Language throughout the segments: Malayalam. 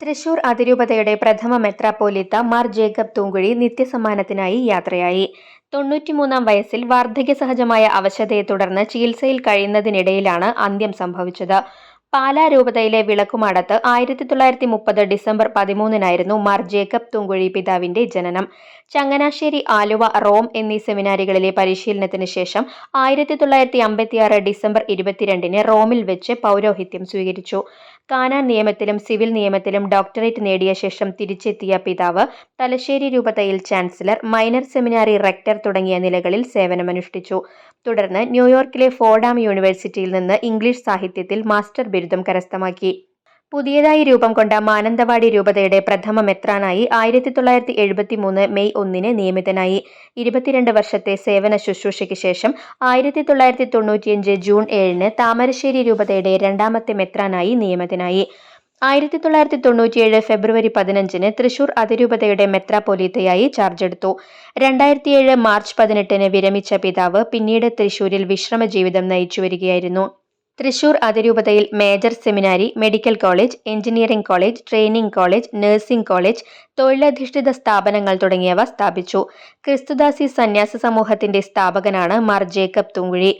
തൃശൂർ അതിരൂപതയുടെ പ്രഥമ മെത്രാപ്പോലിത്ത മാർ ജേക്കബ് തൂങ്കുഴി നിത്യസമ്മാനത്തിനായി യാത്രയായി. തൊണ്ണൂറ്റിമൂന്നാം വയസ്സിൽ വാർദ്ധക്യ സഹജമായ അവശതയെ തുടർന്ന് ചികിത്സയിൽ കഴിയുന്നതിനിടയിലാണ് അന്ത്യം സംഭവിച്ചത്. പാലാ രൂപതയിലെ വിളക്കുമാടത്ത് ആയിരത്തി തൊള്ളായിരത്തി മുപ്പത് ഡിസംബർ പതിമൂന്നിനായിരുന്നു മാർ ജേക്കബ് തുങ്കുഴി പിതാവിന്റെ ജനനം. ചങ്ങനാശ്ശേരി ആലുവ റോം എന്നീ സെമിനാരികളിലെ പരിശീലനത്തിന് ശേഷം ആയിരത്തി തൊള്ളായിരത്തി അമ്പത്തിയാറ് ഡിസംബർ ഇരുപത്തിരണ്ടിന് റോമിൽ വെച്ച് പൗരോഹിത്യം സ്വീകരിച്ചു. കാനാൻ നിയമത്തിലും സിവിൽ നിയമത്തിലും ഡോക്ടറേറ്റ് നേടിയ ശേഷം തിരിച്ചെത്തിയ പിതാവ് തലശ്ശേരി രൂപതയിൽ ചാൻസലർ മൈനർ സെമിനാറി റെക്ടർ തുടങ്ങിയ നിലകളിൽ സേവനമനുഷ്ഠിച്ചു. തുടർന്ന് ന്യൂയോർക്കിലെ ഫോർഡാം യൂണിവേഴ്സിറ്റിയിൽ നിന്ന് ഇംഗ്ലീഷ് സാഹിത്യത്തിൽ മാസ്റ്റർ ബിരുദം കരസ്ഥമാക്കി. പുതിയതായി രൂപം കൊണ്ട മാനന്തവാടി രൂപതയുടെ പ്രഥമ മെത്രാനായി ആയിരത്തി തൊള്ളായിരത്തി എഴുപത്തി മൂന്ന് മെയ് ഒന്നിന് നിയമിതനായി. ഇരുപത്തിരണ്ട് വർഷത്തെ സേവന ശുശ്രൂഷയ്ക്ക് ശേഷം ആയിരത്തി തൊള്ളായിരത്തി തൊണ്ണൂറ്റിയഞ്ച് ജൂൺ ഏഴിന് താമരശ്ശേരി രൂപതയുടെ രണ്ടാമത്തെ മെത്രാനായി നിയമിതനായി. ആയിരത്തി തൊള്ളായിരത്തി തൊണ്ണൂറ്റിയേഴ് ഫെബ്രുവരി പതിനഞ്ചിന് തൃശൂർ അതിരൂപതയുടെ ചാർജ് ചാർജെടുത്തു രണ്ടായിരത്തിയേഴ് മാർച്ച് പതിനെട്ടിന് വിരമിച്ച പിതാവ് പിന്നീട് തൃശൂരിൽ വിശ്രമ ജീവിതം നയിച്ചു വരികയായിരുന്നു Thrissur അതിരൂപതയിൽ major seminary medical college engineering college training college nursing college തൊഴിലധിഷ്ഠിത സ്ഥാപനങ്ങൾ തുടങ്ങിയവ സ്ഥാപിച്ചു. ക്രിസ്തുദാസി സന്യാസ സമൂഹത്തിന്റെ സ്ഥാപകനാണ് മാർ ജേക്കബ് തുങ്കുഴി.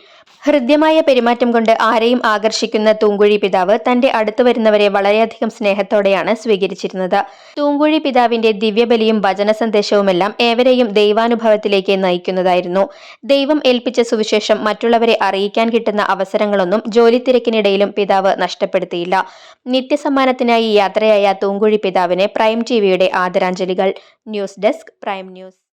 ഹൃദ്യമായ പെരുമാറ്റം കൊണ്ട് ആരെയും ആകർഷിക്കുന്ന തൂങ്കുഴി പിതാവ് തന്റെ അടുത്തു വരുന്നവരെ വളരെയധികം സ്നേഹത്തോടെയാണ് സ്വീകരിച്ചിരുന്നത്. തൂങ്കുഴി പിതാവിന്റെ ദിവ്യബലിയും വചന സന്ദേശവുമെല്ലാം ഏവരെയും ദൈവാനുഭവത്തിലേക്ക് നയിക്കുന്നതായിരുന്നു. ദൈവം ഏൽപ്പിച്ച സുവിശേഷം മറ്റുള്ളവരെ അറിയിക്കാൻ കിട്ടുന്ന അവസരങ്ങളൊന്നും തിരക്കിനിടയിലും പിതാവ് നഷ്ടപ്പെടുത്തിയില്ല. നിത്യസമ്മാനത്തിനായി യാത്രയായ തൂങ്കുഴി പിതാവിന് പ്രൈം ടിവിയുടെ ആദരാഞ്ജലികൾ. News desk prime news.